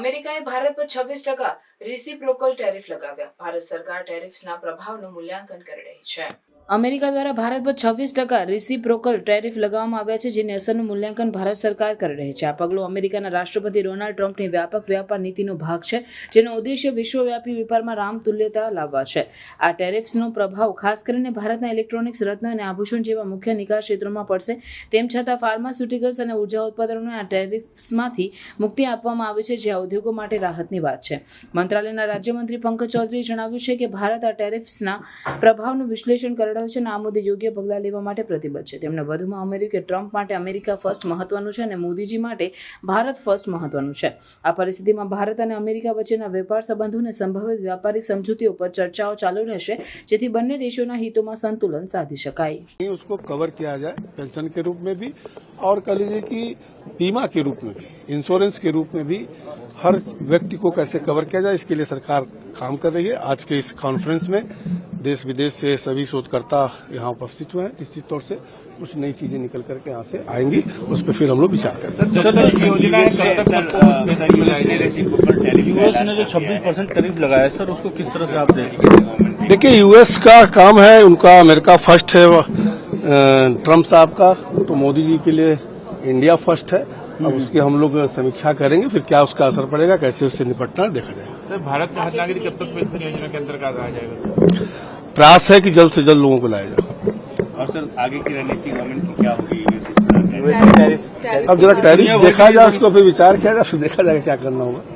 અમેરિકાએ ભારત પર છવ્વીસ ટકા રિસિપ્રોકલ ટેરિફ લગાવ્યા ભારત સરકાર ટેરિફ્સના પ્રભાવનું મૂલ્યાંકન કરી રહી છે અમેરિકા દ્વારા ભારત પર છવ્વીસ ટકા રિસિપ્રોકલ ટેરિફ લગાવવામાં આવ્યા છે જેની અસરનું મૂલ્યાંકન ભારત સરકાર કરી રહી છે આ પગલું અમેરિકાના રાષ્ટ્રપતિ ડોનાલ્ડ ટ્રમ્પની વ્યાપક વ્યાપાર નીતિનો ભાગ છે જેનો ઉદ્દેશ્ય વિશ્વવ્યાપી વેપારમાં રામતુલ્યતા લાવવા છે આ ટેરિફ્સનો પ્રભાવ ખાસ કરીને ભારતના ઇલેક્ટ્રોનિક્સ રત્ન અને આભૂષણ જેવા મુખ્ય નિકાસ ક્ષેત્રોમાં પડશે તેમ છતાં ફાર્માસ્યુટિકલ્સ અને ઉર્જા ઉત્પાદનોને આ ટેરિફ્સમાંથી મુક્તિ આપવામાં આવી છે જે આ ઉદ્યોગો માટે રાહતની વાત છે મંત્રાલયના રાજ્યમંત્રી પંકજ ચૌધરીએ જણાવ્યું છે કે ભારત આ ટેરિફ્સના પ્રભાવનું વિશ્લેષણ કરવા चुनावामुदय योग्य પગલા લેવા માટે પ્રતિબદ્ધ છે તેમનો વધુમાં અમેરિકાના ટ્રમ્પ માટે અમેરિકા ફર્સ્ટ મહત્વનું છે અને મોદીજી માટે ભારત ફર્સ્ટ મહત્વનું છે આ પરિસ્થિતિમાં ભારત અને અમેરિકા વચ્ચેના વેપાર સંબંધો અને સંભવિત વેપારી સમજૂતીઓ પર ચર્ચાઓ ચાલુ રહેશે જેથી બંને દેશોના હિતોમાં સંતુલન સાધી શકાય એ उसको કવર किया जाए પેન્શન કે રૂપમાં ભી અને કલજી કે બીમા કે રૂપમાં ઇન્સ્યોરન્સ કે રૂપમાં ભી દરેક વ્યક્તિ કો કેસે કવર કે જાએ इसके लिए सरकार काम कर रही है आज के इस कॉन्फ्रेंस में देश विदेश से सभी शोधकर्ता यहाँ उपस्थित हुए हैं निश्चित तौर से कुछ नई चीजें निकल करके यहाँ से आएंगी उस पर फिर हम लोग विचार करेंगे यूएस ने जो छब्बीस परसेंट करीब लगाया सर उसको किस तरह से आप देखिए देखिए यूएस का काम है उनका अमेरिका फर्स्ट है ट्रम्प साहब का तो मोदी जी के लिए इंडिया फर्स्ट है अब उसकी हम लोग समीक्षा करेंगे फिर क्या उसका असर पड़ेगा कैसे उससे निपटना देखा जाएगा भारत में हर नागरिक कब तक पेंशन योजना के अंतर्गत आ जाएगा प्रयास है कि जल्द से जल्द लोगों को लाया जाए और सर आगे की रणनीति गवर्नमेंट की क्या होगी अब जरा टैरिफ देखा जाए उसको फिर विचार किया जाए फिर देखा जाएगा क्या करना होगा